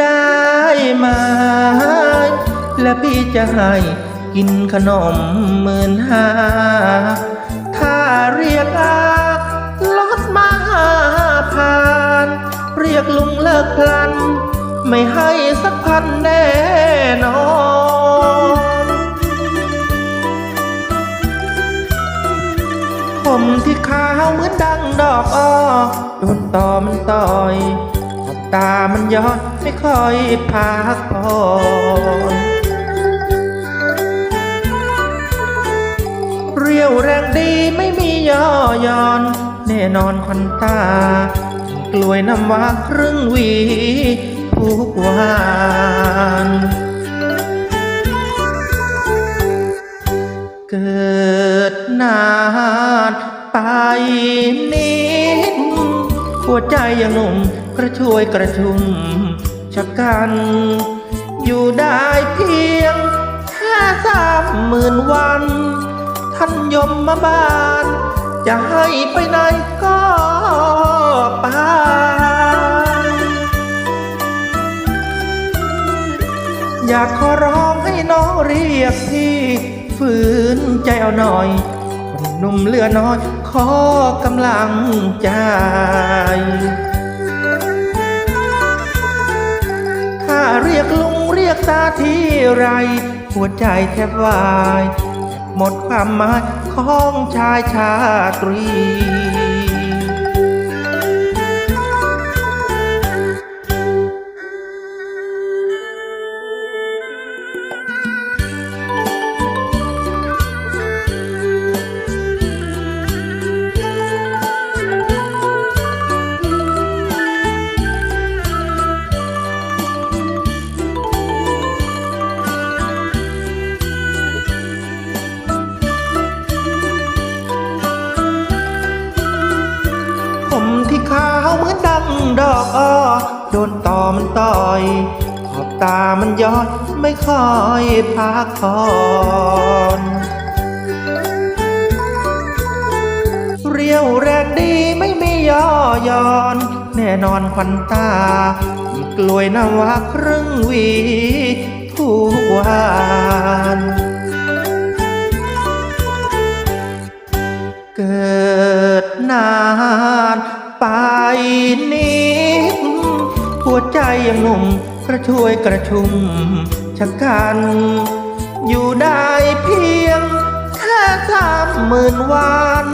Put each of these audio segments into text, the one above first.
ได้ไหมและพี่จะให้กินขนมหมื่นห้าถ้าเรียกอาลดมาห้าพันเรียกลุงเลิกพลัน ไม่ให้สักพันแน่นอนผมที่ขาวเหมือนดังดอกอ้อโดนต่อมันต่อย ตามันย้อน ไม่ค่อยพักผ่อนเรียวแรงดีไม่มีย่อย่อน แน่นอนควันตา กล้วยน้ำว้าครึ่งวีทุกวันเกิดนานไปนิดหัวใจยังหนุ่มกระช่วยกระชุ่ม ชะกัน อยู่ได้เพียงแค่สามหมื่นวัน ท่านยมมาบานจะให้ไปไหนก็ไปอยากขอร้องให้น้องเรียกพี่ฝืนใจเอาหน่อยคนหนุ่มเลือน้อย ขอกำลังใจ เรียกลุงเรียกตาที่ไร หัวใจแทบวาย หมดความหมายของชายชาตรี ผมที่ขาวเหมือนดังดอกอ้อโดนต่อมันต่อยขอบตามันย้อยไม่ค่อยพักผ่อนเรียวแรงดีไม่มีย่อย่อน แน่นอนควันตากลวยนวาครึ่งวีทุกวัน ใจยังหนุ่มกระช่วยกระชุ่มชะกัน อยู่ได้เพียง แค่สามหมื่นวัน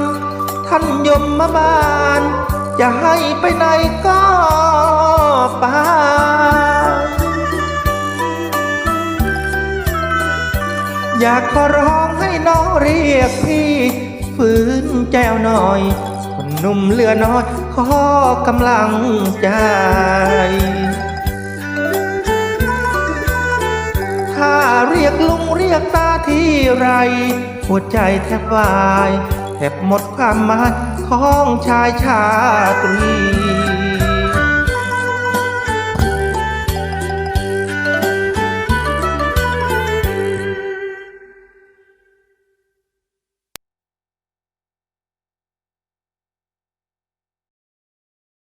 ท่านยมมาบานจะให้ไปไหนก็ไปอยากขอร้องให้น้องเรียกพี่ฝืนแจวหน่อยคนหนุ่มเลือน้อยขอกำลังใจ้าเรียกลุงเรียกตาที่ไร หัวใจแทบวาย แทบหมดความหมายของชายชาตรี